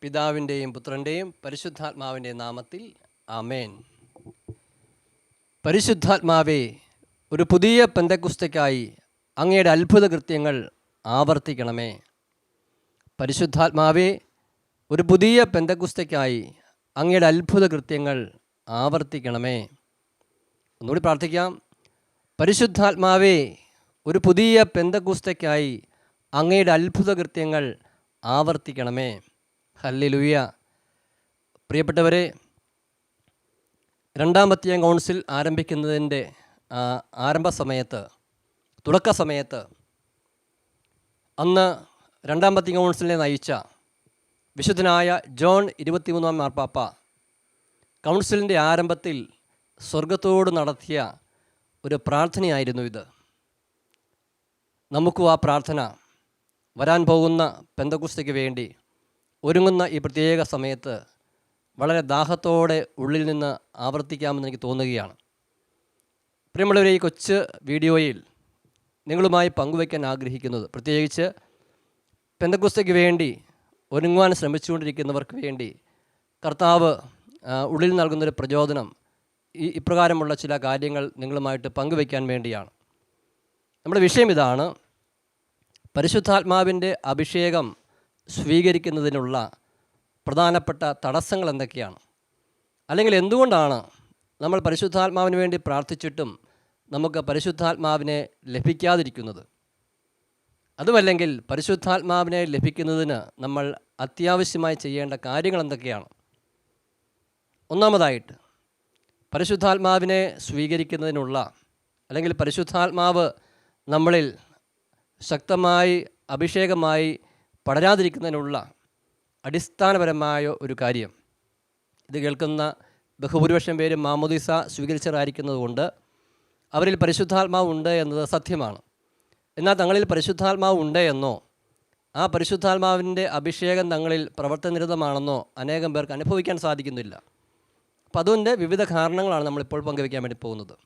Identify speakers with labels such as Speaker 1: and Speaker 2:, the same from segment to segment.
Speaker 1: പിതാവിന്റെയും പുത്രന്റെയും പരിശുദ്ധാത്മാവിന്റെയും നാമത്തിൽ അമേൻ പരിശുദ്ധാത്മാവേ ഒരു പുതിയ പെന്തക്കുസ്തയ്ക്കായി അങ്ങയുടെ അത്ഭുത കൃത്യങ്ങൾ ആവർത്തിക്കണമേ. പരിശുദ്ധാത്മാവേ ഒരു പുതിയ പെന്തക്കുസ്തയ്ക്കായി അങ്ങയുടെ അത്ഭുത കൃത്യങ്ങൾ ആവർത്തിക്കണമേ. ഒന്നുകൂടി പ്രാർത്ഥിക്കാം. പരിശുദ്ധാത്മാവേ ഒരു പുതിയ പെന്തക്കുസ്തയ്ക്കായി അങ്ങയുടെ അത്ഭുത കൃത്യങ്ങൾ ആവർത്തിക്കണമേ. ഹല്ലിലുയ്യ പ്രിയപ്പെട്ടവരെ രണ്ടാമത്തെ കൗൺസിൽ ആരംഭിക്കുന്നതിന്റെ ആരംഭ സമയത്ത് തുടക്ക സമയത്ത് അന്ന് രണ്ടാമത്തെ കൗൺസിലിനെ നയിച്ച വിശുദ്ധനായ ജോൺ ഇരുപത്തിമൂന്നാം മാർപ്പാപ്പ കൗൺസിലിന്റെ ആരംഭത്തിൽ സ്വർഗത്തോട് നടത്തിയ ഒരു പ്രാർത്ഥനയായിരുന്നു ഇത്. നമുക്കും ആ പ്രാർത്ഥന വരാൻ പോകുന്ന പെന്തകുസ്തയ്ക്ക് വേണ്ടി ഒരുങ്ങുന്ന ഈ പ്രത്യേക സമയത്ത് വളരെ ദാഹത്തോടെ ഉള്ളിൽ നിന്ന് ആവർത്തിക്കാമെന്ന് എനിക്ക് തോന്നുകയാണ്. പ്രിയമുള്ളവരെ ഈ കൊച്ചു വീഡിയോയിൽ നിങ്ങളുമായി പങ്കുവയ്ക്കാൻ ആഗ്രഹിക്കുന്നത് പ്രത്യേകിച്ച് പെന്തക്കുസ്തയ്ക്ക് വേണ്ടി ഒരുങ്ങുവാൻ ശ്രമിച്ചുകൊണ്ടിരിക്കുന്നവർക്ക് വേണ്ടി കർത്താവ് ഉള്ളിൽ നൽകുന്നൊരു പ്രചോദനം ഈ ഇപ്രകാരമുള്ള ചില കാര്യങ്ങൾ നിങ്ങളുമായിട്ട് പങ്കുവയ്ക്കാൻ വേണ്ടിയാണ്. നമ്മുടെ വിഷയം ഇതാണ് പരിശുദ്ധാത്മാവിന്റെ അഭിഷേകം സ്വീകരിക്കുന്നതിനുള്ള പ്രധാനപ്പെട്ട തടസ്സങ്ങൾ എന്തൊക്കെയാണ്? അല്ലെങ്കിൽ എന്തുകൊണ്ടാണ് നമ്മൾ പരിശുദ്ധാത്മാവിന് വേണ്ടി പ്രാർത്ഥിച്ചിട്ടും നമുക്ക് പരിശുദ്ധാത്മാവിനെ ലഭിക്കാതിരിക്കുന്നത്? അതുമല്ലെങ്കിൽ പരിശുദ്ധാത്മാവിനെ ലഭിക്കുന്നതിന് നമ്മൾ അത്യാവശ്യമായി ചെയ്യേണ്ട കാര്യങ്ങൾ എന്തൊക്കെയാണ്? ഒന്നാമതായിട്ട് പരിശുദ്ധാത്മാവിനെ സ്വീകരിക്കുന്നതിനുള്ള അല്ലെങ്കിൽ പരിശുദ്ധാത്മാവ് നമ്മളിൽ ശക്തമായി അഭിഷേകമായി പടരാതിരിക്കുന്നതിനുള്ള അടിസ്ഥാനപരമായ ഒരു കാര്യം. ഇത് കേൾക്കുന്ന ബഹുഭൂരിപക്ഷം പേര് മാമോദിസ സ്വീകരിച്ചവരായിരിക്കുന്നതുകൊണ്ട് അവരിൽ പരിശുദ്ധാത്മാവ് ഉണ്ട് എന്നത് സത്യമാണ്. എന്നാൽ തങ്ങളിൽ പരിശുദ്ധാത്മാവ് ഉണ്ട് എന്നോ ആ പരിശുദ്ധാത്മാവിന്റെ അഭിഷേകം തങ്ങളിൽ പ്രവർത്തനനിരതമാണെന്നോ അനേകം പേർക്ക് അനുഭവിക്കാൻ സാധിക്കുന്നില്ല. അപ്പം അതുകൊണ്ട് വിവിധ കാരണങ്ങളാണ് നമ്മളിപ്പോൾ പങ്കുവയ്ക്കാൻ വേണ്ടി പോകുന്നത്.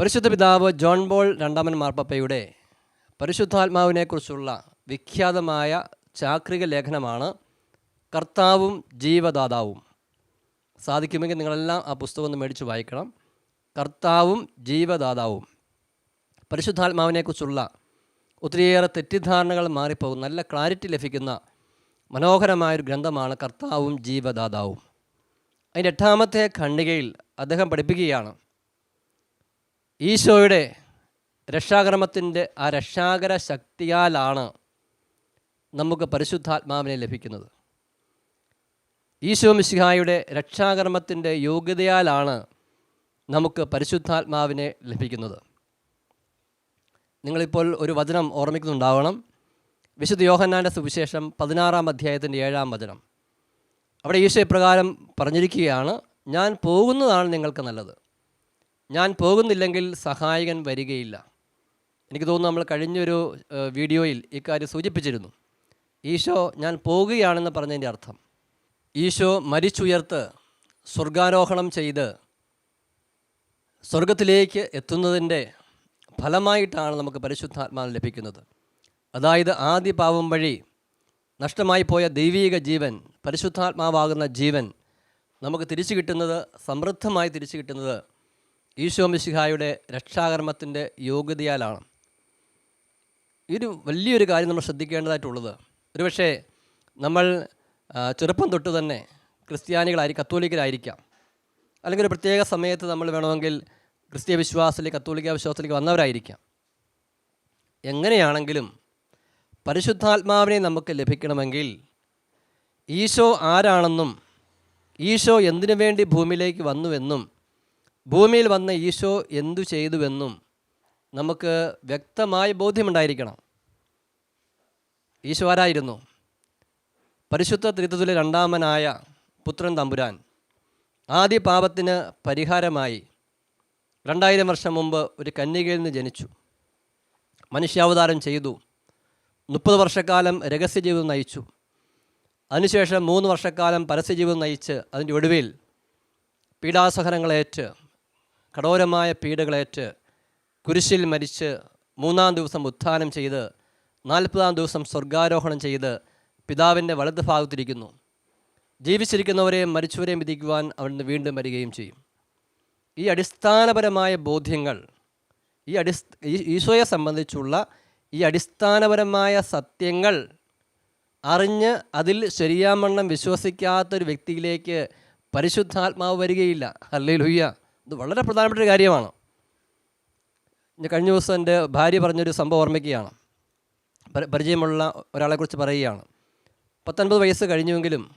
Speaker 1: പരിശുദ്ധ പിതാവ് ജോൺ ബോൾ രണ്ടാമൻ മാർപ്പപ്പയുടെ പരിശുദ്ധാത്മാവിനെക്കുറിച്ചുള്ള വിഖ്യാതമായ ചാക്രിക ലേഖനമാണ് കർത്താവും ജീവദാതാവും. സാധിക്കുമെങ്കിൽ നിങ്ങളെല്ലാം ആ പുസ്തകം ഒന്ന് മേടിച്ച് വായിക്കണം. കർത്താവും ജീവദാതാവും. പരിശുദ്ധാത്മാവിനെക്കുറിച്ചുള്ള ഒത്തിരിയേറെ തെറ്റിദ്ധാരണകൾ മാറിപ്പോകും. നല്ല ക്ലാരിറ്റി ലഭിക്കുന്ന മനോഹരമായൊരു ഗ്രന്ഥമാണ് കർത്താവും ജീവദാതാവും. അതിന്റെ എട്ടാമത്തെ ഖണ്ഡികയിൽ അദ്ദേഹം പഠിപ്പിക്കുകയാണ് ഈശോയുടെ രക്ഷാകർമ്മത്തിന്റെ ആ രക്ഷാകര ശക്തിയാലാണ് നമുക്ക് പരിശുദ്ധാത്മാവിനെ ലഭിക്കുന്നത്. ഈശോ മിശിഹായുടെ രക്ഷാകർമ്മത്തിന്റെ യോഗ്യതയാലാണ് നമുക്ക് പരിശുദ്ധാത്മാവിനെ ലഭിക്കുന്നത്. നിങ്ങളിപ്പോൾ ഒരു വചനം ഓർമ്മിക്കുന്നുണ്ടാവണം. വിശുദ്ധ യോഹന്നാന്റെ സുവിശേഷം പതിനാറാം അധ്യായത്തിന്റെ ഏഴാം വചനം. അവിടെ ഈശോ ഇപ്രകാരം പറഞ്ഞിരിക്കുകയാണ് ഞാൻ പോകുന്നതാണ് നിങ്ങൾക്ക് നല്ലത്. ഞാൻ പോകുന്നില്ലെങ്കിൽ സഹായകൻ വരികയില്ല. എനിക്ക് തോന്നുന്നു നമ്മൾ കഴിഞ്ഞൊരു വീഡിയോയിൽ ഇക്കാര്യം സൂചിപ്പിച്ചിരുന്നു. ഈശോ ഞാൻ പോകുകയാണെന്ന് പറഞ്ഞതിന്റെ അർത്ഥം. ഈശോ മരിച്ചുയർത്ത് സ്വർഗാരോഹണം ചെയ്ത് സ്വർഗത്തിലേക്ക് എത്തുന്നതിന്റെ ഫലമായിട്ടാണ് നമുക്ക് പരിശുദ്ധാത്മാവ് ലഭിക്കുന്നത്. അതായത് ആദ്യ പാവം വഴി നഷ്ടമായി പോയ ദൈവീക ജീവൻ പരിശുദ്ധാത്മാവാകുന്ന ജീവൻ നമുക്ക് തിരിച്ചു കിട്ടുന്നത് സമൃദ്ധമായി തിരിച്ചു കിട്ടുന്നത് ഈശോ മിശിഹായുടെ രക്ഷാകർമ്മത്തിന്റെ യോഗ്യതയാലാണ്. ഒരു വലിയൊരു കാര്യം നമ്മൾ ശ്രദ്ധിക്കേണ്ടതായിട്ടുള്ളത്. ഒരുപക്ഷേ നമ്മൾ ചെറുപ്പം തൊട്ട് തന്നെ ക്രിസ്ത്യാനികളായി കത്തോലിക്കരായിരിക്കാം. അല്ലെങ്കിൽ ഒരു പ്രത്യേക സമയത്ത് നമ്മൾ വേണമെങ്കിൽ ക്രിസ്തീയ വിശ്വാസത്തിലേക്ക് കത്തോലിക്ക വിശ്വാസത്തിലേക്ക് വന്നവരായിരിക്കാം. എങ്ങനെയാണെങ്കിലും പരിശുദ്ധാത്മാവിനെ നമുക്ക് ലഭിക്കണമെങ്കിൽ ഈശോ ആരാണെന്നും ഈശോ എന്തിനു വേണ്ടി ഭൂമിയിലേക്ക് വന്നുവെന്നും ഭൂമിയിൽ വന്ന ഈശോ എന്തു ചെയ്തുവെന്നും നമുക്ക് വ്യക്തമായ ബോധ്യമുണ്ടായിരിക്കണം. ഈശോ ആരായിരുന്നു പരിശുദ്ധ ത്രിത്വത്തിലെ രണ്ടാമനായ പുത്രൻ തമ്പുരാൻ. ആദ്യ പാപത്തിന് പരിഹാരമായി രണ്ടായിരം വർഷം മുമ്പ് ഒരു കന്യകയിൽ നിന്ന് ജനിച്ചു. മനുഷ്യാവതാരം ചെയ്തു. മുപ്പത് വർഷക്കാലം രഹസ്യജീവിതം നയിച്ചു. അതിനുശേഷം മൂന്ന് വർഷക്കാലം പരസ്യജീവിതം നയിച്ച് അതിന്റെ ഒടുവിൽ പീഡാസഹനങ്ങളേറ്റ് കഠോരമായ പീഡകളേറ്റ് കുരിശിൽ മരിച്ച് മൂന്നാം ദിവസം ഉത്ഥാനം ചെയ്ത് നാൽപ്പതാം ദിവസം സ്വർഗാരോഹണം ചെയ്ത് പിതാവിന്റെ വലത് ഭാഗത്തിരിക്കുന്നു. ജീവിച്ചിരിക്കുന്നവരെയും മരിച്ചവരെയും വിധിക്കുവാൻ അവിടുന്ന് വീണ്ടും വരികയും ചെയ്യും. ഈ അടിസ്ഥാനപരമായ ബോധ്യങ്ങൾ ഈ അടിസ് ഈശോയെ സംബന്ധിച്ചുള്ള ഈ അടിസ്ഥാനപരമായ സത്യങ്ങൾ അറിഞ്ഞ് അതിൽ ശരിയാമണ്ണം വിശ്വസിക്കാത്തൊരു വ്യക്തിയിലേക്ക് പരിശുദ്ധാത്മാവ് വരികയില്ല. അല്ലേ ലുയ്യ ഇത് വളരെ പ്രധാനപ്പെട്ട ഒരു കാര്യമാണ് കഴിഞ്ഞ ദിവസം എന്റെ ഭാര്യ പറഞ്ഞൊരു സംഭവം ഓർമ്മിക്കുകയാണ്. പരിചയമുള്ള ഒരാളെക്കുറിച്ച് പറയുകയാണ്. പത്തൊൻപത് വയസ്സ് കഴിഞ്ഞുവെങ്കിലും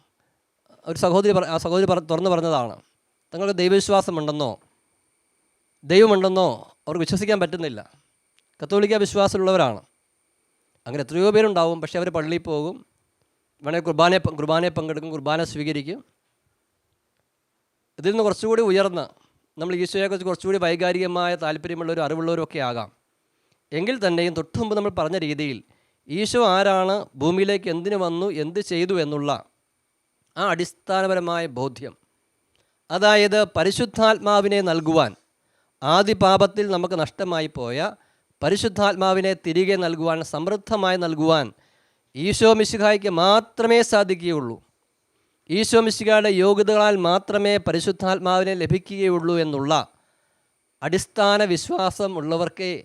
Speaker 1: ഒരു സഹോദരി ആ സഹോദരി പറ തുറന്നു പറഞ്ഞതാണ്. തങ്ങൾക്ക് ദൈവവിശ്വാസമുണ്ടെന്നോ? ദൈവമുണ്ടെന്നോ അവർക്ക് വിശ്വസിക്കാൻ പറ്റുന്നില്ല. കത്തോലിക്ക വിശ്വാസമുള്ളവരാണ് അങ്ങനെ എത്രയോ പേരുണ്ടാവും. പക്ഷേ അവർ പള്ളിയിൽ പോകും. വേണമെങ്കിൽ കുർബാനയെ കുർബാനയെ പങ്കെടുക്കും. കുർബാന സ്വീകരിക്കും. ഇതിൽ നിന്ന് കുറച്ചുകൂടി ഉയർന്ന് നമ്മൾ ഈശോയെക്കുറിച്ച് കുറച്ചുകൂടി വൈകാരികമായ താല്പര്യമുള്ളവരും അറിവുള്ളവരും ഒക്കെ ആകാം. എങ്കിൽ തന്നെയും തൊട്ടുമുമ്പ് നമ്മൾ പറഞ്ഞ രീതിയിൽ ഈശോ ആരാണ്? ഭൂമിയിലേക്ക് എന്തിനു വന്നു? എന്ത് ചെയ്തു എന്നുള്ള ആ അടിസ്ഥാനപരമായ ബോധ്യം. അതായത് പരിശുദ്ധാത്മാവിനെ നൽകുവാൻ ആദ്യ പാപത്തിൽ നമുക്ക് നഷ്ടമായി പോയ പരിശുദ്ധാത്മാവിനെ തിരികെ നൽകുവാൻ സമൃദ്ധമായി നൽകുവാൻ ഈശോ മിശിഹായ്ക്ക് മാത്രമേ സാധിക്കുകയുള്ളൂ. ഈശോ മിശിഹായുടെ യോഗ്യതകളാൽ മാത്രമേ പരിശുദ്ധാത്മാവിനെ ലഭിക്കുകയുള്ളൂ എന്നുള്ള അടിസ്ഥാന വിശ്വാസം ഉള്ളവർക്കേ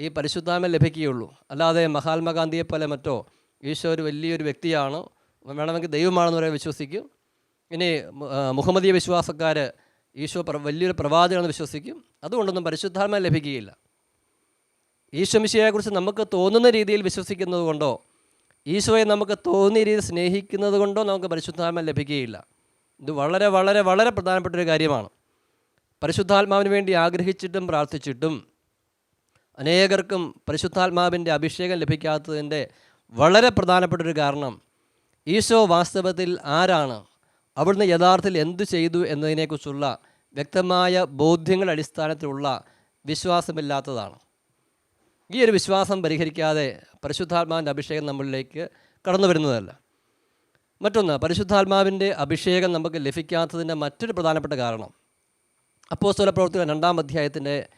Speaker 1: ഈ പരിശുദ്ധാത്മ ലഭിക്കുകയുള്ളൂ. അല്ലാതെ മഹാത്മാഗാന്ധിയെ പോലെ മറ്റോ ഈശോ ഒരു വലിയൊരു വ്യക്തിയാണ്. വേണമെങ്കിൽ ദൈവമാണെന്ന് വരെ വിശ്വസിക്കും. ഇനി മുഹമ്മദീയ വിശ്വാസക്കാർ ഈശോ വലിയൊരു പ്രവാചകനെന്ന് വിശ്വസിക്കും. അതുകൊണ്ടൊന്നും പരിശുദ്ധാത്മ ലഭിക്കുകയില്ല. ഈശോ മിശിയെക്കുറിച്ച് നമുക്ക് തോന്നുന്ന രീതിയിൽ വിശ്വസിക്കുന്നത് കൊണ്ടോ ഈശോയെ നമുക്ക് തോന്നിയ രീതിയിൽ സ്നേഹിക്കുന്നത് കൊണ്ടോ നമുക്ക് പരിശുദ്ധാത്മ ലഭിക്കുകയില്ല. ഇത് വളരെ വളരെ വളരെ പ്രധാനപ്പെട്ട ഒരു കാര്യമാണ്. പരിശുദ്ധാത്മാവിന് വേണ്ടി ആഗ്രഹിച്ചിട്ടും പ്രാർത്ഥിച്ചിട്ടും അനേകർക്കും പരിശുദ്ധാത്മാവിന്റെ അഭിഷേകം ലഭിക്കാത്തതിന്റെ വളരെ പ്രധാനപ്പെട്ട ഒരു കാരണം ഈശോ വാസ്തവത്തിൽ ആരാണ്? അവിടുന്ന് യഥാർത്ഥത്തിൽ എന്തു ചെയ്തു എന്നതിനെക്കുറിച്ചുള്ള വ്യക്തമായ ബോധ്യങ്ങളുടെ അടിസ്ഥാനത്തിലുള്ള വിശ്വാസമില്ലാത്തതാണ്. ഈ ഒരു വിശ്വാസം പരിഹരിക്കാതെ പരിശുദ്ധാത്മാവിന്റെ അഭിഷേകം നമ്മളിലേക്ക് കടന്നു വരുന്നതല്ല. മറ്റൊന്ന് പരിശുദ്ധാത്മാവിന്റെ അഭിഷേകം നമുക്ക് ലഭിക്കാത്തതിന്റെ മറ്റൊരു പ്രധാനപ്പെട്ട കാരണം അപ്പോസ്തല പ്രവർത്തനം രണ്ടാം അധ്യായത്തിന്റെ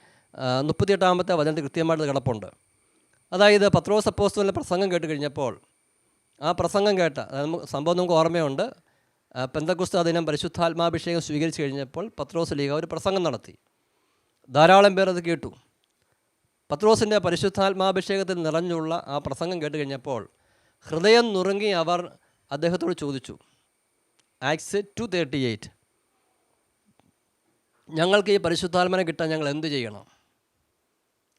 Speaker 1: മുപ്പത്തിയെട്ടാമത്തെ വചനത്തിൽ കൃത്യമായിട്ട് കിടപ്പുണ്ട്. അതായത് പത്രോസ് അപ്പോസ്തലിന്റെ പ്രസംഗം കേട്ട് കഴിഞ്ഞപ്പോൾ ആ പ്രസംഗം കേട്ട അതായത് നമുക്ക് സംഭവം നമുക്ക് ഓർമ്മയുണ്ട് പെന്തക്കുസ്ത ദിനം പരിശുദ്ധാത്മാഭിഷേകം സ്വീകരിച്ചു കഴിഞ്ഞപ്പോൾ പത്രോസ് ലീഗ ഒരു പ്രസംഗം നടത്തി. ധാരാളം പേർ അത് കേട്ടു. പത്രോസിന്റെ പരിശുദ്ധാത്മാഭിഷേകത്തിൽ നിറഞ്ഞുള്ള ആ പ്രസംഗം കേട്ട് കഴിഞ്ഞപ്പോൾ ഹൃദയം നുറുങ്ങി അവർ അദ്ദേഹത്തോട് ചോദിച്ചു ആക്സ് ടു തേർട്ടി എയ്റ്റ്. ഞങ്ങൾക്ക് ഈ പരിശുദ്ധാത്മനെ കിട്ടാൻ ഞങ്ങൾ എന്ത് ചെയ്യണം?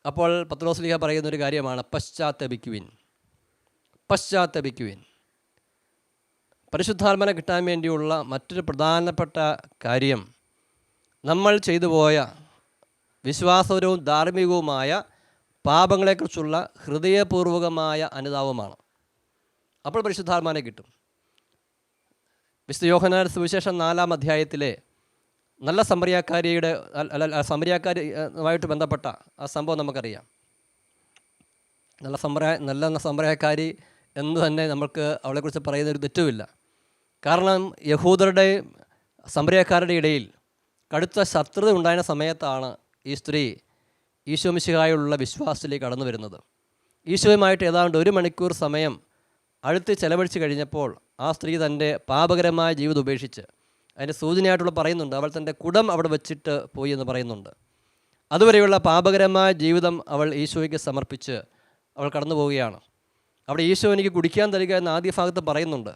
Speaker 1: അപ്പോൾ പത്രോസ്ലിഹ പറയുന്ന ഒരു കാര്യമാണ് പശ്ചാത്തപിക്കുവിൻ. പശ്ചാത്തപിക്കുവിൻ. പരിശുദ്ധാത്മനെ കിട്ടാൻ വേണ്ടിയുള്ള മറ്റൊരു പ്രധാനപ്പെട്ട കാര്യം നമ്മൾ ചെയ്തു പോയ വിശ്വാസപരവും ധാർമ്മികവുമായ പാപങ്ങളെക്കുറിച്ചുള്ള ഹൃദയപൂർവകമായ അനുതാപമാണ്. അപ്പോൾ പരിശുദ്ധാത്മാനെ കിട്ടും. വിശുദ്ധ യോഹനാൻ സുവിശേഷം നാലാം അധ്യായത്തിലെ നല്ല സമറിയാക്കാരിയുടെ അല്ല സമറിയാക്കാരിയുമായിട്ട് ബന്ധപ്പെട്ട ആ സംഭവം നമുക്കറിയാം. നല്ല സമ്പ്രദായ നല്ല സമ്പ്രദായക്കാരി എന്ന് തന്നെ നമുക്ക് അവളെക്കുറിച്ച് പറയുന്ന ഒരു തെറ്റുമില്ല. കാരണം യഹൂദരുടെ സമ്പ്രദായക്കാരുടെ ഇടയിൽ കടുത്ത ശത്രുത ഉണ്ടായ സമയത്താണ് ഈ സ്ത്രീ ഈശോമിശിഹായുള്ള വിശ്വാസത്തിലേക്ക് കടന്നു വരുന്നത്. ഈശോയുമായിട്ട് ഏതാണ്ട് ഒരു മണിക്കൂർ സമയം അഴുത്തി ചെലവഴിച്ച് കഴിഞ്ഞപ്പോൾ ആ സ്ത്രീ തന്റെ പാപകരമായ ജീവിതം ഉപേക്ഷിച്ച് അതിന്റെ സൂചനയായിട്ടുള്ള പറയുന്നുണ്ട് അവൾ തന്റെ കുടം അവിടെ വെച്ചിട്ട് പോയി എന്ന് പറയുന്നുണ്ട്. അതുവരെയുള്ള പാപകരമായ ജീവിതം അവൾ ഈശോയ്ക്ക് സമർപ്പിച്ച് അവൾ കടന്നു പോവുകയാണ്. അവിടെ ഈശോ എനിക്ക് കുടിക്കാൻ തരിക എന്ന് ആദ്യ ഭാഗത്ത് പറയുന്നുണ്ട്.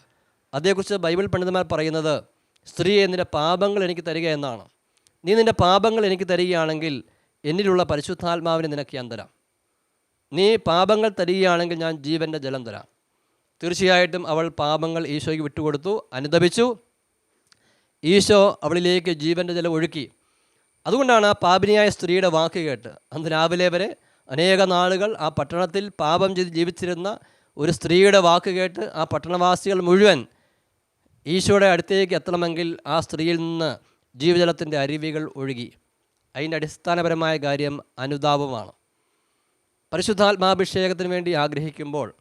Speaker 1: അതേക്കുറിച്ച് ബൈബിൾ പണ്ഡിതന്മാർ പറയുന്നത് സ്ത്രീയെ നിന്റെ പാപങ്ങൾ എനിക്ക് തരിക എന്നാണ്. നീ നിന്റെ പാപങ്ങൾ എനിക്ക് തരികയാണെങ്കിൽ എന്നിലുള്ള പരിശുദ്ധാത്മാവിനെ നിനക്ക് ഞാൻ തരാം. നീ പാപങ്ങൾ തരികയാണെങ്കിൽ ഞാൻ ജീവന്റെ ജലം തരാം. തീർച്ചയായിട്ടും അവൾ പാപങ്ങൾ ഈശോയ്ക്ക് വിട്ടുകൊടുത്തു അനുദപിച്ചു. ഈശോ അവളിലേക്ക് ജീവന്റെ ജലം ഒഴുക്കി. അതുകൊണ്ടാണ് ആ പാപിനിയായ സ്ത്രീയുടെ വാക്ക് കേട്ട്. അന്ന് രാവിലെ വരെ അനേക നാളുകൾ ആ പട്ടണത്തിൽ പാപം ചെയ്ത് ജീവിച്ചിരുന്ന ഒരു സ്ത്രീയുടെ വാക്ക് കേട്ട് ആ പട്ടണവാസികൾ മുഴുവൻ ഈശോയുടെ അടുത്തേക്ക് എത്തണമെങ്കിൽ ആ സ്ത്രീയിൽ നിന്ന് ജീവജലത്തിന്റെ അരുവികൾ ഒഴുകി. അതിന്റെ അടിസ്ഥാനപരമായ കാര്യം അനുതാപമാണ്. പരിശുദ്ധാത്മാഭിഷേകത്തിന് വേണ്ടി ആഗ്രഹിക്കുമ്പോൾ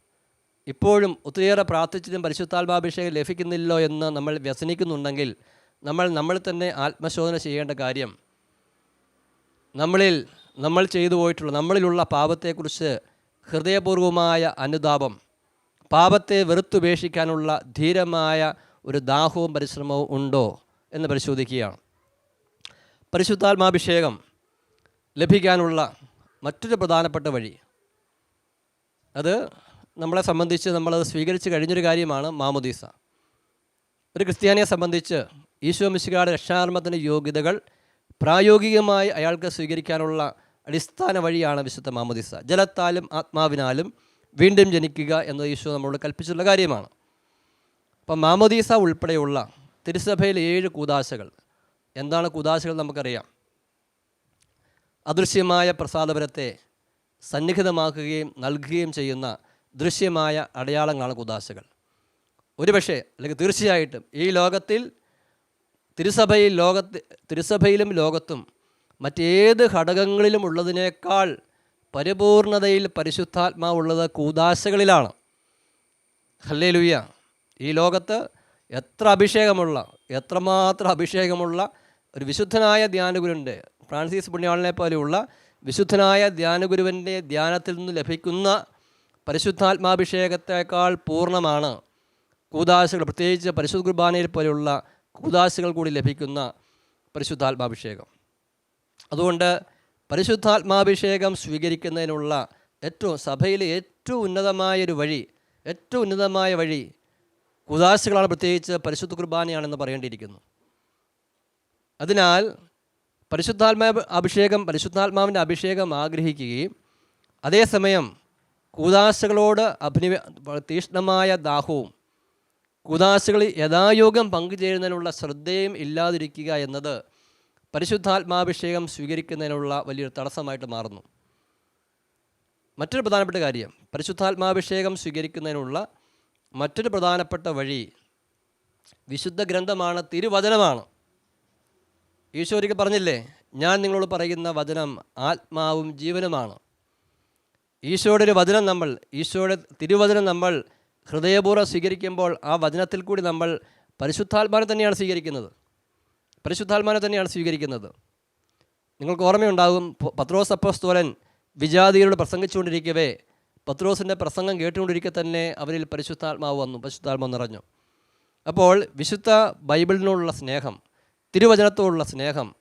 Speaker 1: ഇപ്പോഴും ഒത്തിരിയേറെ പ്രാർത്ഥിച്ചിട്ടും പരിശുദ്ധാത്മാഭിഷേകം ലഭിക്കുന്നില്ലോ എന്ന് നമ്മൾ വ്യസനിക്കുന്നുണ്ടെങ്കിൽ നമ്മൾ നമ്മൾ തന്നെ ആത്മശോധന ചെയ്യേണ്ട കാര്യം നമ്മളിൽ നമ്മൾ ചെയ്തു പോയിട്ടുള്ള നമ്മളിലുള്ള പാപത്തെക്കുറിച്ച് ഹൃദയപൂർവമായ അനുതാപം പാപത്തെ വെറുത്തുപേക്ഷിക്കാനുള്ള ധീരമായ ഒരു ദാഹവും പരിശ്രമവും ഉണ്ടോ എന്ന് പരിശോധിക്കുകയാണ്. പരിശുദ്ധാത്മാഭിഷേകം ലഭിക്കാനുള്ള മറ്റൊരു പ്രധാനപ്പെട്ട വഴി. അത് നമ്മളെ സംബന്ധിച്ച് നമ്മളത് സ്വീകരിച്ച് കഴിഞ്ഞൊരു കാര്യമാണ് മാമുദീസ. ഒരു ക്രിസ്ത്യാനിയെ സംബന്ധിച്ച് ഈശോ മിശികാരുടെ രക്ഷാകർമ്മത്തിന്റെ യോഗ്യതകൾ പ്രായോഗികമായി അയാൾക്ക് സ്വീകരിക്കാനുള്ള അടിസ്ഥാന വഴിയാണ് വിശുദ്ധ മാമുദീസ. ജലത്താലും ആത്മാവിനാലും വീണ്ടും ജനിക്കുക എന്നത് ഈശോ നമ്മളോട് കൽപ്പിച്ചുള്ള കാര്യമാണ്. അപ്പം മാമോദീസ ഉൾപ്പെടെയുള്ള തിരുസഭയിൽ ഏഴ് കൂതാശകൾ എന്താണ് കൂതാശകൾ നമുക്കറിയാം? അദൃശ്യമായ പ്രസാദപരത്തെ സന്നിഹിതമാക്കുകയും നൽകുകയും ചെയ്യുന്ന ദൃശ്യമായ അടയാളങ്ങളാണ് കുദാശകൾ. ഒരുപക്ഷെ അല്ലെങ്കിൽ തീർച്ചയായിട്ടും ഈ ലോകത്തിൽ തിരുസഭയിൽ ലോകത്ത് തിരുസഭയിലും ലോകത്തും മറ്റേത് ഘടകങ്ങളിലും ഉള്ളതിനേക്കാൾ പരിപൂർണതയിൽ പരിശുദ്ധാത്മാവുള്ളത് കൂതാശകളിലാണ് ഹല്ലേ ലുയ്യ ഈ ലോകത്ത് എത്ര അഭിഷേകമുള്ള എത്രമാത്രം അഭിഷേകമുള്ള ഒരു വിശുദ്ധനായ ധ്യാനഗുരുണ്ട്. ഫ്രാൻസിസ് പുണ്യാളിനെ പോലെയുള്ള വിശുദ്ധനായ ധ്യാനഗുരുവിന്റെ ധ്യാനത്തിൽ നിന്ന് ലഭിക്കുന്ന പരിശുദ്ധാത്മാഭിഷേകത്തേക്കാൾ പൂർണമാണ് കൂതാശകൾ പ്രത്യേകിച്ച് പരിശുദ്ധ കുർബാനയിൽ പോലെയുള്ള കൂതാശകൾ കൂടി ലഭിക്കുന്ന പരിശുദ്ധാത്മാഭിഷേകം. അതുകൊണ്ട് പരിശുദ്ധാത്മാഭിഷേകം സ്വീകരിക്കുന്നതിനുള്ള ഏറ്റവും സഭയിലെ ഏറ്റവും ഉന്നതമായൊരു വഴി ഏറ്റവും ഉന്നതമായ വഴി കുദാശകളാണ് പ്രത്യേകിച്ച് പരിശുദ്ധ കുർബാനയാണെന്ന് പറയേണ്ടിയിരിക്കുന്നു. അതിനാൽ പരിശുദ്ധാത്മാ അഭിഷേകം പരിശുദ്ധാത്മാവിന്റെ അഭിഷേകം ആഗ്രഹിക്കുകയും അതേസമയം കൂതാശകളോട് അഭിനിവ തീഷ്ണമായ ദാഹവും കൂതാശകളിൽ യഥായോഗം പങ്കുചേരുന്നതിനുള്ള ശ്രദ്ധയും ഇല്ലാതിരിക്കുക എന്നത് പരിശുദ്ധാത്മാഭിഷേകം സ്വീകരിക്കുന്നതിനുള്ള വലിയൊരു തടസ്സമായിട്ട് മാറുന്നു. മറ്റൊരു പ്രധാനപ്പെട്ട കാര്യം പരിശുദ്ധാത്മാഭിഷേകം സ്വീകരിക്കുന്നതിനുള്ള മറ്റൊരു പ്രധാനപ്പെട്ട വഴി വിശുദ്ധ ഗ്രന്ഥമാണ് തിരുവചനമാണ്. ഈശോരിക്ക് പറഞ്ഞില്ലേ ഞാൻ നിങ്ങളോട് പറയുന്ന വചനം ആത്മാവും ജീവനുമാണ്. ഈശോയുടെ ഒരു വചനം നമ്മൾ ഈശോയുടെ തിരുവചനം നമ്മൾ ഹൃദയപൂർവം സ്വീകരിക്കുമ്പോൾ ആ വചനത്തിൽ കൂടി നമ്മൾ പരിശുദ്ധാത്മാനെ തന്നെയാണ് സ്വീകരിക്കുന്നത്. പരിശുദ്ധാത്മാനെ തന്നെയാണ് സ്വീകരിക്കുന്നത്. നിങ്ങൾക്ക് ഓർമ്മയുണ്ടാകും പത്രോസ് അപ്പോസ്തോലൻ വിജാതികളോട് പ്രസംഗിച്ചുകൊണ്ടിരിക്കവേ പത്രോസിന്റെ പ്രസംഗം കേട്ടുകൊണ്ടിരിക്കെ തന്നെ അവരിൽ പരിശുദ്ധാത്മാവ് വന്നു പരിശുദ്ധാത്മാവ് നിറഞ്ഞു. അപ്പോൾ വിശുദ്ധ ബൈബിളിനോടുള്ള സ്നേഹം തിരുവചനത്തോടുള്ള സ്നേഹം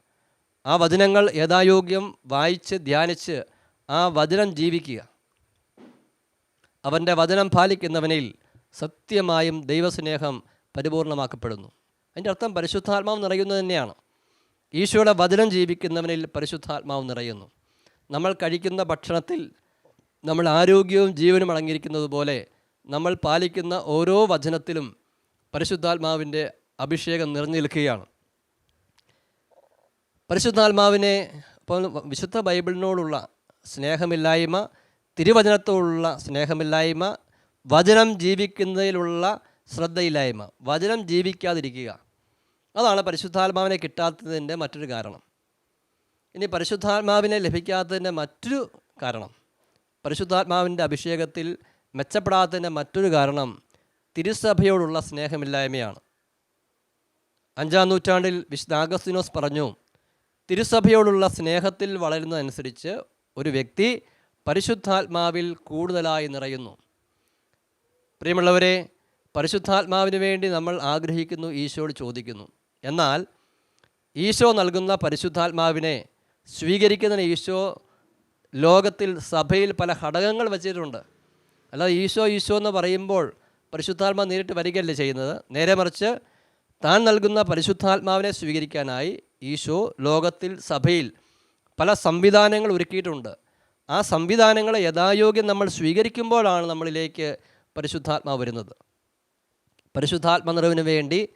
Speaker 1: ആ വചനങ്ങൾ യഥായോഗ്യം വായിച്ച് ധ്യാനിച്ച് ആ വചനം ജീവിക്കുക. അവന്റെ വചനം പാലിക്കുന്നവനിൽ സത്യമായും ദൈവസ്നേഹം പരിപൂർണമാക്കപ്പെടുന്നു. അതിന്റെ അർത്ഥം പരിശുദ്ധാത്മാവ് നിറയുന്നത് തന്നെയാണ്. ഈശോയുടെ വചനം ജീവിക്കുന്നവനിൽ പരിശുദ്ധാത്മാവ് നിറയുന്നു. നമ്മൾ കഴിക്കുന്ന ഭക്ഷണത്തിൽ നമ്മൾ ആരോഗ്യവും ജീവനും അടങ്ങിയിരിക്കുന്നത് പോലെ നമ്മൾ പാലിക്കുന്ന ഓരോ വചനത്തിലും പരിശുദ്ധാത്മാവിന്റെ അഭിഷേകം നിറഞ്ഞു നിൽക്കുകയാണ് പരിശുദ്ധാത്മാവിനെ ഇപ്പോൾ വിശുദ്ധ ബൈബിളിനോടുള്ള സ്നേഹമില്ലായ്മ തിരുവചനത്തോടുള്ള സ്നേഹമില്ലായ്മ വചനം ജീവിക്കുന്നതിലുള്ള ശ്രദ്ധയില്ലായ്മ വചനം ജീവിക്കാതിരിക്കുക. അതാണ് പരിശുദ്ധാത്മാവിനെ കിട്ടാത്തതിന്റെ മറ്റൊരു കാരണം. ഇനി പരിശുദ്ധാത്മാവിനെ ലഭിക്കാത്തതിന്റെ മറ്റൊരു കാരണം പരിശുദ്ധാത്മാവിന്റെ അഭിഷേകത്തിൽ മെച്ചപ്പെടാത്തതിന്റെ മറ്റൊരു കാരണം തിരുസഭയോടുള്ള സ്നേഹമില്ലായ്മയാണ്. അഞ്ചാം നൂറ്റാണ്ടിൽ വിശുദ്ധ ആഗസ്തിനോസ് പറഞ്ഞു തിരുസഭയോടുള്ള സ്നേഹത്തിൽ വളരുന്നതനുസരിച്ച് ഒരു വ്യക്തി പരിശുദ്ധാത്മാവിൽ കൂടുതലായി നിറയുന്നു. പ്രിയമുള്ളവരെ പരിശുദ്ധാത്മാവിന് വേണ്ടി നമ്മൾ ആഗ്രഹിക്കുന്നു ഈശോയോട് ചോദിക്കുന്നു. എന്നാൽ ഈശോ നൽകുന്ന പരിശുദ്ധാത്മാവിനെ സ്വീകരിക്കുന്നതിന് ഈശോ ലോകത്തിൽ സഭയിൽ പല ഘടകങ്ങൾ വച്ചിട്ടുണ്ട്. അല്ലാതെ ഈശോ ഈശോ എന്ന് പറയുമ്പോൾ പരിശുദ്ധാത്മാവ് നേരിട്ട് വരികയല്ല ചെയ്യുന്നത്? നേരെ മറിച്ച് താൻ നൽകുന്ന പരിശുദ്ധാത്മാവിനെ സ്വീകരിക്കാനായി ഈശോ ലോകത്തിൽ സഭയിൽ പല സംവിധാനങ്ങൾ ഒരുക്കിയിട്ടുണ്ട്. ആ സംവിധാനങ്ങളെ യഥായോഗ്യം നമ്മൾ സ്വീകരിക്കുമ്പോഴാണ് നമ്മളിലേക്ക് പരിശുദ്ധാത്മാവ് വരുന്നത്. പരിശുദ്ധാത്മ നിറവിന് വേണ്ടി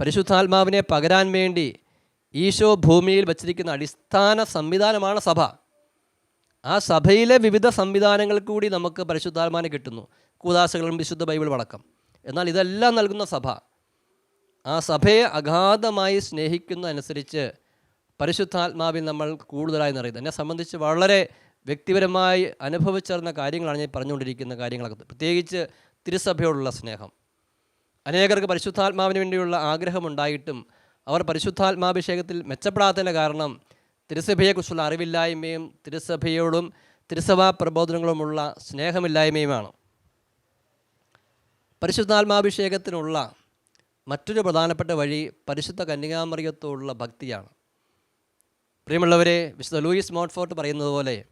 Speaker 1: പരിശുദ്ധാത്മാവിനെ പകരാൻ വേണ്ടി ഈശോ ഭൂമിയിൽ വച്ചിരിക്കുന്ന അടിസ്ഥാന സംവിധാനമാണ് സഭ. ആ സഭയിലെ വിവിധ സംവിധാനങ്ങൾ കൂടി നമുക്ക് പരിശുദ്ധാത്മാനെ കിട്ടുന്നു. കൂതാശകളും വിശുദ്ധ ബൈബിൾ വടക്കം എന്നാൽ ഇതെല്ലാം നൽകുന്ന സഭ. ആ സഭയെ അഗാധമായി സ്നേഹിക്കുന്നതനുസരിച്ച് പരിശുദ്ധാത്മാവിൽ നമ്മൾ കൂടുതലായി നിറയുന്നത് എന്നെ സംബന്ധിച്ച് വളരെ വ്യക്തിപരമായി അനുഭവിച്ചറിഞ്ഞ കാര്യങ്ങളാണ് ഞാൻ പറഞ്ഞുകൊണ്ടിരിക്കുന്ന കാര്യങ്ങളൊക്കെ. പ്രത്യേകിച്ച് തിരുസഭയോടുള്ള സ്നേഹം. അനേകർക്ക് പരിശുദ്ധാത്മാവിന് വേണ്ടിയുള്ള ആഗ്രഹമുണ്ടായിട്ടും അവർ പരിശുദ്ധാത്മാഭിഷേകത്തിൽ മെച്ചപ്പെടാത്തതിന്റെ കാരണം തിരുസഭയെക്കുറിച്ചുള്ള അറിവില്ലായ്മയും തിരുസഭയോടും തിരുസഭാ പ്രബോധനങ്ങളുമുള്ള സ്നേഹമില്ലായ്മയുമാണ്. പരിശുദ്ധാത്മാഭിഷേകത്തിനുള്ള മറ്റൊരു പ്രധാനപ്പെട്ട വഴി പരിശുദ്ധ കന്യകാമറിയത്തോടുള്ള ഭക്തിയാണ്. പ്രിയമുള്ളവരെ വിശുദ്ധ ലൂയിസ് മോട്ട്ഫോർട്ട് പറയുന്നത് പോലെ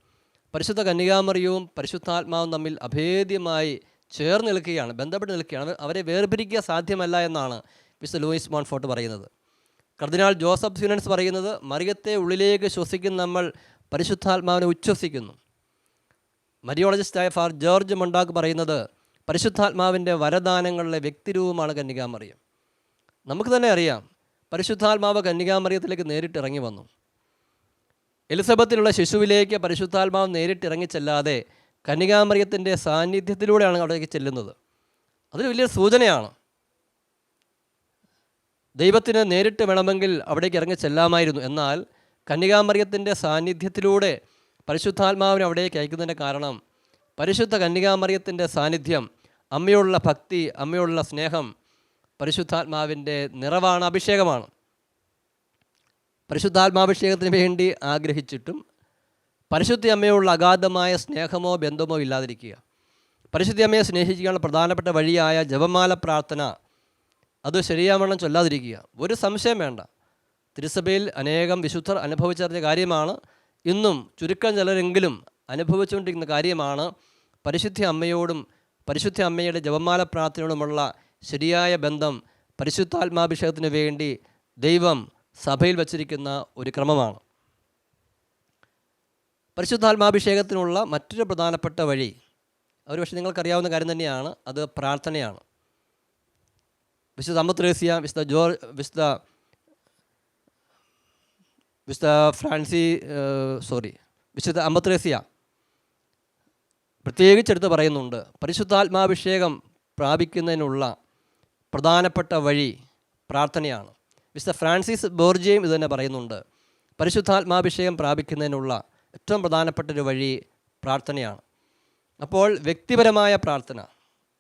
Speaker 1: പരിശുദ്ധ കന്യകാമറിയവും പരിശുദ്ധാത്മാവും തമ്മിൽ അഭേദ്യമായി ചേർന്ന് നിൽക്കുകയാണ് ബന്ധപ്പെട്ട് നിൽക്കുകയാണ്. അവരെ വേർപിരിക്കുക സാധ്യമല്ല എന്നാണ് വിശുദ്ധ ലൂയിസ് മോൺഫോർട്ട് പറയുന്നത്. കർദിനാൾ ജോസഫ് സ്യൂനൻസ് പറയുന്നത് മറിയത്തെ ഉള്ളിലേക്ക് ശ്വസിക്കുന്ന നമ്മൾ പരിശുദ്ധാത്മാവിനെ ഉച്ഛ്വസിക്കുന്നു മരിയോളജിസ്റ്റായ ഫാർ ജോർജ് മൊണ്ടാക്ക് പറയുന്നത് പരിശുദ്ധാത്മാവിന്റെ വരദാനങ്ങളിലെ വ്യക്തിരൂപമാണ് കന്യകാമറിയം. നമുക്ക് തന്നെ അറിയാം പരിശുദ്ധാത്മാവ് കന്യകാമറിയത്തിലേക്ക് നേരിട്ട് ഇറങ്ങി വന്നു. എലിസബത്തിലുള്ള ശിശുവിലേക്ക് പരിശുദ്ധാത്മാവ് നേരിട്ടിറങ്ങിച്ചെല്ലാതെ കന്യകാമറിയത്തിന്റെ സാന്നിധ്യത്തിലൂടെയാണ് അവിടേക്ക് ചെല്ലുന്നത്. അതൊരു വലിയ സൂചനയാണ്. ദൈവത്തിന് നേരിട്ട് വേണമെങ്കിൽ അവിടേക്ക് ഇറങ്ങി ചെല്ലാമായിരുന്നു. എന്നാൽ കന്യകാമറിയത്തിന്റെ സാന്നിധ്യത്തിലൂടെ പരിശുദ്ധാത്മാവിനെ അവിടേക്ക് അയക്കുന്നതിന്റെ കാരണം പരിശുദ്ധ കന്യകാമറിയത്തിന്റെ സാന്നിധ്യം അമ്മയോടുള്ള ഭക്തി അമ്മയോടുള്ള സ്നേഹം പരിശുദ്ധാത്മാവിന്റെ നിറവാണ് അഭിഷേകമാണ്. പരിശുദ്ധാത്മാഭിഷേകത്തിന് വേണ്ടി ആഗ്രഹിച്ചിട്ടും പരിശുദ്ധി അമ്മയോടുള്ള അഗാധമായ സ്നേഹമോ ബന്ധമോ ഇല്ലാതിരിക്കുക. പരിശുദ്ധി അമ്മയെ സ്നേഹിക്കാനുള്ള പ്രധാനപ്പെട്ട വഴിയായ ജപമാല പ്രാർത്ഥന അത് ശരിയാവണ്ണം ചൊല്ലാതിരിക്കുക. ഒരു സംശയം വേണ്ട. തിരുസഭയിൽ അനേകം വിശുദ്ധർ അനുഭവിച്ചറിഞ്ഞ കാര്യമാണ്. ഇന്നും ചുരുക്കം ചിലരെങ്കിലും അനുഭവിച്ചുകൊണ്ടിരിക്കുന്ന കാര്യമാണ് പരിശുദ്ധി അമ്മയോടും പരിശുദ്ധി അമ്മയുടെ ജപമാല പ്രാർത്ഥനയോടുമുള്ള ശരിയായ ബന്ധം പരിശുദ്ധാത്മാഭിഷേകത്തിന് വേണ്ടി ദൈവം സഭയിൽ വച്ചിരിക്കുന്ന ഒരു ക്രമമാണ്. പരിശുദ്ധാത്മാഭിഷേകത്തിനുള്ള മറ്റൊരു പ്രധാനപ്പെട്ട വഴി ഒരു പക്ഷേ നിങ്ങൾക്കറിയാവുന്ന കാര്യം തന്നെയാണ് അത് പ്രാർത്ഥനയാണ്. വിശുദ്ധ അമ്പത്രേസ്യ വിശുദ്ധ ജോർ വിശുദ്ധ വിശുദ്ധ ഫ്രാൻസി സോറി വിശുദ്ധ അമ്പത്രേസ്യ പ്രത്യേകിച്ചെടുത്ത് പറയുന്നുണ്ട് പരിശുദ്ധാത്മാഭിഷേകം പ്രാപിക്കുന്നതിനുള്ള പ്രധാനപ്പെട്ട വഴി പ്രാർത്ഥനയാണ്. വിശുദ്ധ ഫ്രാൻസിസ് ബോർജിയും ഇത് തന്നെ പറയുന്നുണ്ട്. പരിശുദ്ധാത്മാഭിഷേകം പ്രാപിക്കുന്നതിനുള്ള ഏറ്റവും പ്രധാനപ്പെട്ട ഒരു വഴി പ്രാർത്ഥനയാണ്. അപ്പോൾ വ്യക്തിപരമായ പ്രാർത്ഥന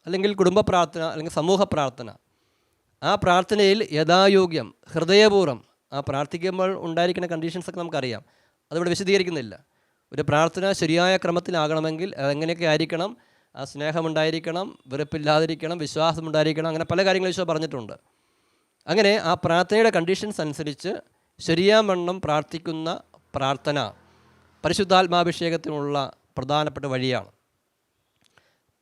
Speaker 1: അല്ലെങ്കിൽ കുടുംബ പ്രാർത്ഥന അല്ലെങ്കിൽ സമൂഹ പ്രാർത്ഥന ആ പ്രാർത്ഥനയിൽ യഥായോഗ്യം ഹൃദയപൂർവം ആ പ്രാർത്ഥിക്കുമ്പോൾ ഉണ്ടായിരിക്കുന്ന കണ്ടീഷൻസൊക്കെ നമുക്കറിയാം. അതിവിടെ വിശദീകരിക്കുന്നില്ല. ഒരു പ്രാർത്ഥന ശരിയായ ക്രമത്തിലാകണമെങ്കിൽ എങ്ങനെയൊക്കെ ആയിരിക്കണം ആ സ്നേഹമുണ്ടായിരിക്കണം വെറുപ്പില്ലാതിരിക്കണം വിശ്വാസമുണ്ടായിരിക്കണം അങ്ങനെ പല കാര്യങ്ങളും ഈശോ പറഞ്ഞിട്ടുണ്ട്. അങ്ങനെ ആ പ്രാർത്ഥനയുടെ കണ്ടീഷൻസ് അനുസരിച്ച് ശരിയാമണ്ണം പ്രാർത്ഥിക്കുന്ന പ്രാർത്ഥന പരിശുദ്ധാത്മാഭിഷേകത്തിനുള്ള പ്രധാനപ്പെട്ട വഴിയാണ്.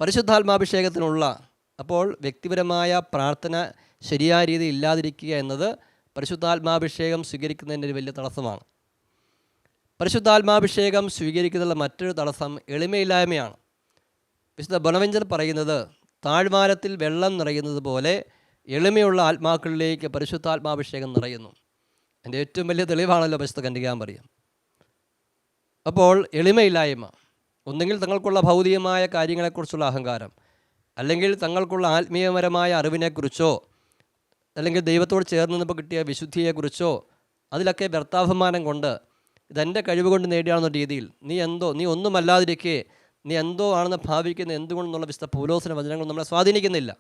Speaker 1: പരിശുദ്ധാത്മാഭിഷേകത്തിനുള്ള അപ്പോൾ വ്യക്തിപരമായ പ്രാർത്ഥന ശരിയായ രീതിയിൽ ഇല്ലാതിരിക്കുക എന്നത് പരിശുദ്ധാത്മാഭിഷേകം സ്വീകരിക്കുന്നതിന്റെ ഒരു വലിയ തടസ്സമാണ്. പരിശുദ്ധാത്മാഭിഷേകം സ്വീകരിക്കുന്നതിനുള്ള മറ്റൊരു തടസ്സം എളിമയില്ലായ്മയാണ്. വിശുദ്ധ ബണവഞ്ചർ പറയുന്നത് താഴ്വാരത്തിൽ വെള്ളം നിറയുന്നത് പോലെ എളിമയുള്ള ആത്മാക്കളിലേക്ക് പരിശുദ്ധാത്മാഭിഷേകം നിറയുന്നു. എന്റെ ഏറ്റവും വലിയ തെളിവാണല്ലോ പരിശുദ്ധ കന്യകാൻ പറയാം അപ്പോൾ എളിമയില്ലായ്മ ഒന്നുകിൽ തങ്ങൾക്കുള്ള ഭൗതികമായ കാര്യങ്ങളെക്കുറിച്ചുള്ള അഹങ്കാരം അല്ലെങ്കിൽ തങ്ങൾക്കുള്ള ആത്മീയപരമായ അറിവിനെക്കുറിച്ചോ അല്ലെങ്കിൽ ദൈവത്തോട് ചേർന്ന് നിന്നപ്പോൾ കിട്ടിയ വിശുദ്ധിയെക്കുറിച്ചോ അതിലൊക്കെ ഭർത്താഭിമാനം കൊണ്ട് ഇതെന്റെ കഴിവ് കൊണ്ട് നേടിയാണെന്ന രീതിയിൽ നീ എന്തോ നീ ഒന്നുമല്ലാതിരിക്കെ നീ എന്തോ ആണെന്ന് ഭാവിക്കുന്ന എന്തുകൊണ്ടെന്നുള്ള വിശുദ്ധ പൂലോസന വചനങ്ങൾ നമ്മളെ സ്വാധീനിക്കുന്നില്ല.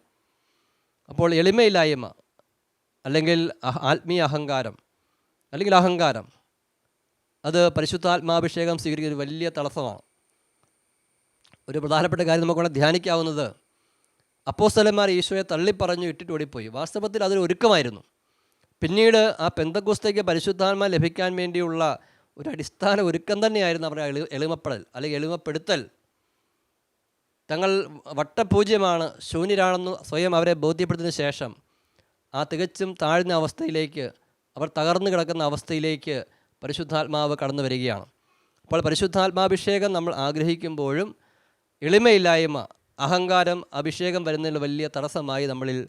Speaker 1: അപ്പോൾ എളിമയില്ലായ്മ അല്ലെങ്കിൽ ആത്മീയ അഹങ്കാരം അല്ലെങ്കിൽ അഹങ്കാരം അത് പരിശുദ്ധാത്മാഭിഷേകം സ്വീകരിക്കുന്ന വലിയ തടസ്സമാണ്. ഒരു പ്രധാനപ്പെട്ട കാര്യം നമുക്കവിടെ ധ്യാനിക്കാവുന്നത് അപ്പോസ്തലന്മാർ ഈശോയെ തള്ളിപ്പറഞ്ഞു ഇട്ടിട്ട് ഓടിപ്പോയി. വാസ്തവത്തിൽ അതൊരു ഒരുക്കമായിരുന്നു. പിന്നീട് ആ പെന്തക്കുസ്തയ്ക്ക് പരിശുദ്ധാത്മ ലഭിക്കാൻ വേണ്ടിയുള്ള ഒരു അടിസ്ഥാന ഒരുക്കം തന്നെയായിരുന്നു അവരുടെ എളി എളിമപ്പെടൽ അല്ലെങ്കിൽ എളിമപ്പെടുത്തൽ. തങ്ങൾ വട്ടപൂജ്യമാണ് ശൂന്യരാണെന്ന് സ്വയം അവരെ ബോധ്യപ്പെടുത്തിയ ശേഷം ആ തികച്ചും താഴ്ന്ന അവസ്ഥയിലേക്ക് അവർ തകർന്നു കിടക്കുന്ന അവസ്ഥയിലേക്ക് പരിശുദ്ധാത്മാവ് കടന്നു വരികയാണ്. അപ്പോൾ പരിശുദ്ധാത്മാഭിഷേകം നമ്മൾ ആഗ്രഹിക്കുമ്പോഴും എളിമയില്ലായ്മ അഹങ്കാരം അഭിഷേകം വരുന്നതിൽ വലിയ തടസ്സമായി നമ്മളിൽ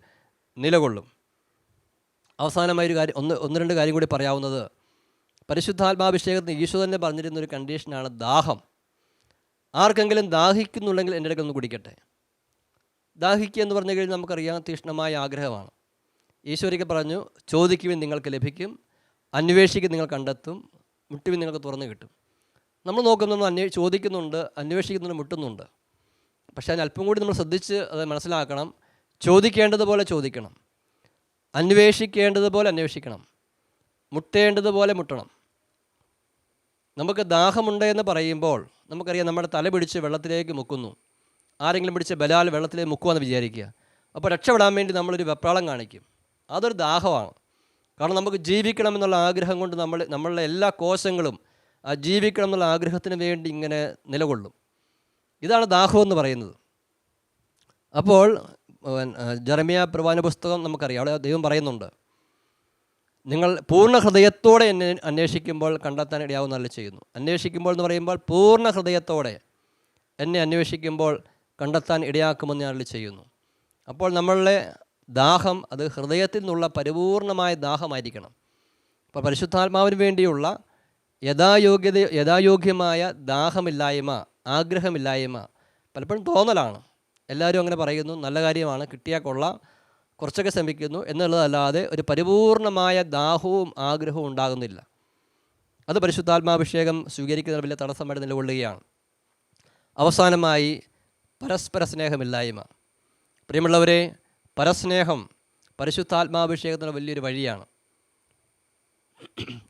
Speaker 1: നിലകൊള്ളും. അവസാനമായി ഒരു കാര്യം ഒന്ന് ഒന്ന് രണ്ട് കാര്യം കൂടി പറയാവുന്നത് പരിശുദ്ധാത്മാഭിഷേകത്തിന് ഈശോ തന്നെ പറഞ്ഞിരുന്നൊരു കണ്ടീഷനാണ് ദാഹം. ആർക്കെങ്കിലും ദാഹിക്കുന്നുണ്ടെങ്കിൽ എന്റെ അടുക്കൽ ഒന്ന് കുടിക്കട്ടെ. ദാഹിക്കുക എന്ന് പറഞ്ഞു കഴിഞ്ഞാൽ നമുക്കറിയാം തീഷ്ണമായ ആഗ്രഹമാണ്. ഈശ്വരിക്ക് പറഞ്ഞു ചോദിക്കുവിൻ നിങ്ങൾക്ക് ലഭിക്കും അന്വേഷിക്കും നിങ്ങൾ കണ്ടെത്തും മുട്ടുവിൻ നിങ്ങൾക്ക് തുറന്നു കിട്ടും. നമ്മൾ നോക്കുന്നുണ്ട് അന്വേ ചോദിക്കുന്നുണ്ട് അന്വേഷിക്കുന്നുണ്ട് മുട്ടുന്നുണ്ട്. പക്ഷേ അതിന് അല്പം കൂടി നമ്മൾ ശ്രദ്ധിച്ച് അത് മനസ്സിലാക്കണം. ചോദിക്കേണ്ടതുപോലെ ചോദിക്കണം. അന്വേഷിക്കേണ്ടതുപോലെ അന്വേഷിക്കണം. മുട്ടേണ്ടതുപോലെ മുട്ടണം. നമുക്ക് ദാഹമുണ്ട് എന്ന് പറയുമ്പോൾ നമുക്കറിയാം നമ്മുടെ തല പിടിച്ച് വെള്ളത്തിലേക്ക് മുക്കുന്നു. ആരെങ്കിലും പിടിച്ച് ബലാൽ വെള്ളത്തിലേക്ക് മുക്കുമെന്ന് വിചാരിക്കുക. അപ്പോൾ രക്ഷപ്പെടാൻ വേണ്ടി നമ്മളൊരു വെപ്രാളം കാണിക്കും. അതൊരു ദാഹമാണ്. കാരണം നമുക്ക് ജീവിക്കണം എന്നുള്ള ആഗ്രഹം കൊണ്ട് നമ്മൾ നമ്മളുടെ എല്ലാ കോശങ്ങളും ആ ജീവിക്കണം എന്നുള്ള ആഗ്രഹത്തിന് വേണ്ടി ഇങ്ങനെ നിലകൊള്ളും. ഇതാണ് ദാഹം എന്ന് പറയുന്നത്. അപ്പോൾ ജർമിയ പ്രവാന പുസ്തകം നമുക്കറിയാം. അവിടെ ദൈവം പറയുന്നുണ്ട്. നിങ്ങൾ പൂർണ ഹൃദയത്തോടെ എന്നെ അന്വേഷിക്കുമ്പോൾ കണ്ടെത്താൻ ഇടയാവുന്നല്ല ചെയ്യുന്നു. അന്വേഷിക്കുമ്പോൾ എന്ന് പറയുമ്പോൾ പൂർണ ഹൃദയത്തോടെ എന്നെ അന്വേഷിക്കുമ്പോൾ കണ്ടെത്താൻ ഇടയാക്കുമെന്ന് ഞാൻ ചെയ്യുന്നു. അപ്പോൾ നമ്മളുടെ ദാഹം അത് ഹൃദയത്തിൽ നിന്നുള്ള പരിപൂർണമായ ദാഹമായിരിക്കണം. അപ്പോൾ പരിശുദ്ധാത്മാവിന് വേണ്ടിയുള്ള യഥായോഗ്യത യഥായോഗ്യമായ ദാഹമില്ലായ്മ ആഗ്രഹമില്ലായ്മ പലപ്പോഴും തോന്നലാണ്. എല്ലാവരും അങ്ങനെ പറയുന്നു നല്ല കാര്യമാണ് കിട്ടിയാൽ കൊള്ളാം കുറച്ചൊക്കെ ശ്രമിക്കുന്നു. എന്നുള്ളതല്ലാതെ ഒരു പരിപൂർണമായ ദാഹവും ആഗ്രഹവും ഉണ്ടാകുന്നില്ല. അത് പരിശുദ്ധാത്മാഭിഷേകം സ്വീകരിക്കുന്ന വലിയ തടസ്സമായിട്ട് നിലകൊള്ളുകയാണ്. അവസാനമായി പരസ്പര സ്നേഹമില്ലായ്മ. പ്രിയമുള്ളവരെ പരസ്നേഹം പരിശുദ്ധാത്മാഭിഷേകത്തിന് വലിയൊരു വഴിയാണ്.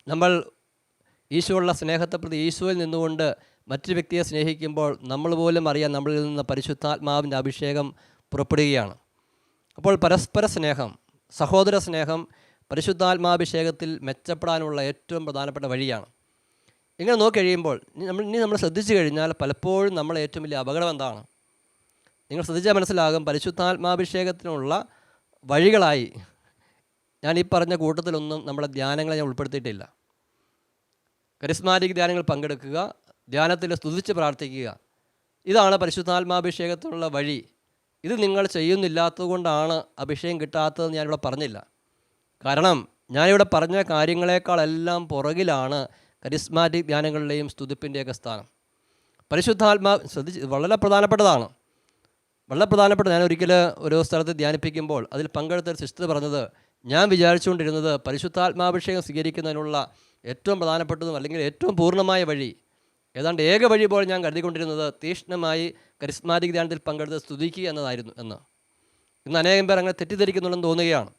Speaker 1: നമ്മൾ ഈശോയുള്ള സ്നേഹത്തെ പ്രതി ഈശോയിൽ നിന്നുകൊണ്ട് മറ്റു വ്യക്തിയെ സ്നേഹിക്കുമ്പോൾ നമ്മൾ പോലും അറിയാൻ നമ്മളിൽ നിന്ന് പരിശുദ്ധാത്മാവിന്റെ അഭിഷേകം പുറപ്പെടുകയാണ്. അപ്പോൾ പരസ്പര സ്നേഹം സഹോദര സ്നേഹം പരിശുദ്ധാത്മാഭിഷേകത്തിൽ മെച്ചപ്പെടാനുള്ള ഏറ്റവും പ്രധാനപ്പെട്ട വഴിയാണ്. ഇങ്ങനെ നോക്കി കഴിയുമ്പോൾ നമ്മൾ ഇനി നമ്മൾ ശ്രദ്ധിച്ചു കഴിഞ്ഞാൽ പലപ്പോഴും നമ്മൾ ഏറ്റവും വലിയ അപകടം എന്താണ്? നിങ്ങൾ ശ്രദ്ധിച്ചാൽ മനസ്സിലാകും പരിശുദ്ധാത്മാഭിഷേകത്തിനുള്ള വഴികളായി ഞാൻ ഈ പറഞ്ഞ കൂട്ടത്തിലൊന്നും നമ്മുടെ ധ്യാനങ്ങളെ ഞാൻ ഉൾപ്പെടുത്തിയിട്ടില്ല. കരിസ്മാറ്റിക് ധ്യാനങ്ങൾ പങ്കെടുക്കുക ധ്യാനത്തിൽ സ്തുതിച്ച് പ്രാർത്ഥിക്കുക. ഇതാണ് പരിശുദ്ധാത്മാഭിഷേകത്തിനുള്ള വഴി. ഇത് നിങ്ങൾ ചെയ്യുന്നില്ലാത്തത് കൊണ്ടാണ് അഭിഷേകം കിട്ടാത്തതെന്ന് ഞാനിവിടെ പറഞ്ഞില്ല. കാരണം ഞാനിവിടെ പറഞ്ഞ കാര്യങ്ങളെക്കാളെല്ലാം പുറകിലാണ് കരിസ്മാറ്റിക് ധ്യാനങ്ങളുടെയും സ്തുതിപ്പിന്റെയൊക്കെ സ്ഥാനം. പരിശുദ്ധാത്മാ ശ്രദ്ധിച്ച് വളരെ പ്രധാനപ്പെട്ടതാണ്. വളരെ പ്രധാനപ്പെട്ട ഞാൻ ഒരിക്കൽ ഒരു സ്ഥലത്ത് ധ്യാനിപ്പിക്കുമ്പോൾ അതിൽ പങ്കെടുത്ത ഒരു സിസ്റ്റർ പറഞ്ഞത് ഞാൻ വിചാരിച്ചുകൊണ്ടിരുന്നത് പരിശുദ്ധാത്മാഭിഷേകം സ്വീകരിക്കുന്നതിനുള്ള ഏറ്റവും പ്രധാനപ്പെട്ടതും അല്ലെങ്കിൽ ഏറ്റവും പൂർണമായ വഴി ഏതാണ്ട് ഏക വഴി പോലെ ഞാൻ കരുതിക്കൊണ്ടിരുന്നത് തീഷ്ണമായി കരിസ്മാറ്റിക് ധ്യാനത്തിൽ പങ്കെടുത്ത് സ്തുതിക്കുക എന്നതായിരുന്നു എന്ന്. ഇന്ന് അനേകം പേർ അങ്ങനെ തെറ്റിദ്ധരിക്കുന്നുണ്ടെന്ന് തോന്നുകയാണ്.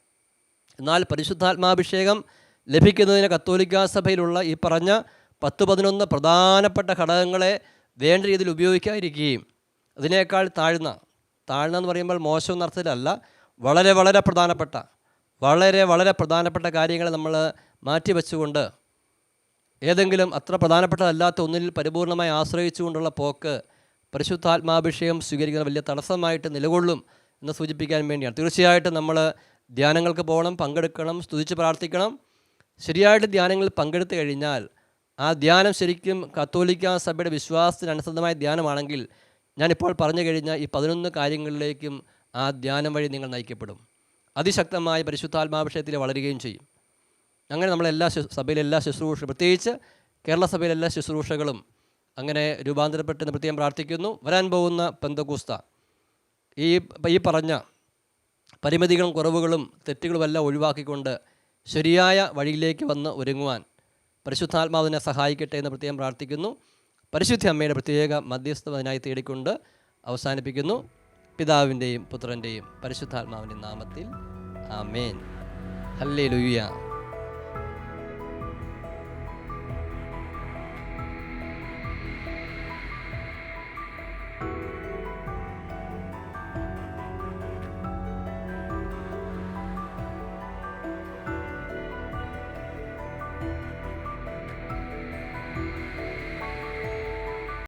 Speaker 1: എന്നാൽ പരിശുദ്ധാത്മാഭിഷേകം ലഭിക്കുന്നതിന് കത്തോലിക്കാ സഭയിലുള്ള ഈ പറഞ്ഞ പത്ത് പതിനൊന്ന് പ്രധാനപ്പെട്ട ഘടകങ്ങളെ വേണ്ട രീതിയിൽ ഉപയോഗിക്കാതിരിക്കുകയും അതിനേക്കാൾ താഴ്ന്ന താഴ്ന്ന എന്ന് പറയുമ്പോൾ മോശം എന്ന അർത്ഥത്തിലല്ല വളരെ വളരെ പ്രധാനപ്പെട്ട വളരെ വളരെ പ്രധാനപ്പെട്ട കാര്യങ്ങൾ നമ്മൾ മാറ്റി വെച്ചുകൊണ്ട് ഏതെങ്കിലും അത്ര പ്രധാനപ്പെട്ടതല്ലാത്ത ഒന്നിൽ പരിപൂർണമായി ആശ്രയിച്ചുകൊണ്ടുള്ള പോക്ക് പരിശുദ്ധാത്മാഭിഷേകം സ്വീകരിക്കുന്ന വലിയ തടസ്സമായിട്ട് നിലകൊള്ളും എന്ന് സൂചിപ്പിക്കാൻ വേണ്ടിയാണ്. തീർച്ചയായിട്ടും നമ്മൾ ധ്യാനങ്ങൾക്ക് പോകണം പങ്കെടുക്കണം സ്തുതിച്ച് പ്രാർത്ഥിക്കണം. ശരിയായിട്ട് ധ്യാനങ്ങളിൽ പങ്കെടുത്തു കഴിഞ്ഞാൽ ആ ധ്യാനം ശരിക്കും കത്തോലിക്ക സഭയുടെ വിശ്വാസത്തിന് അനുസൃതമായ ധ്യാനമാണെങ്കിൽ ഞാനിപ്പോൾ പറഞ്ഞു കഴിഞ്ഞാൽ ഈ പതിനൊന്ന് കാര്യങ്ങളിലേക്കും ആ ധ്യാനം വഴി നിങ്ങൾ നയിക്കപ്പെടും. അതിശക്തമായ പരിശുദ്ധാത്മാഭിഷേകത്തിൽ വളരുകയും ചെയ്യും. അങ്ങനെ നമ്മളെല്ലാ സഭയിലെ എല്ലാ ശുശ്രൂഷ പ്രത്യേകിച്ച് കേരള സഭയിലെ എല്ലാ ശുശ്രൂഷകളും അങ്ങനെ രൂപാന്തരപ്പെട്ട് പ്രത്യേകം പ്രാർത്ഥിക്കുന്നു. വരാൻ പോകുന്ന പെന്തകൂസ്ത ഈ ഈ പറഞ്ഞ പരിമിതികളും കുറവുകളും തെറ്റുകളുമെല്ലാം ഒഴിവാക്കിക്കൊണ്ട് ശരിയായ വഴിയിലേക്ക് വന്ന് ഒരുങ്ങുവാൻ പരിശുദ്ധാത്മാവിനെ സഹായിക്കട്ടെ എന്ന് പ്രത്യേകം പ്രാർത്ഥിക്കുന്നു. പരിശുദ്ധ അമ്മയുടെ പ്രത്യേക മധ്യസ്ഥം അതിനായി തേടിക്കൊണ്ട് അവസാനിപ്പിക്കുന്നു. പിതാവിന്റെയും പുത്രന്റെയും പരിശുദ്ധാത്മാവിന്റെ നാമത്തിൽ ആമേൻ. ഹല്ലേ ലുയ്യ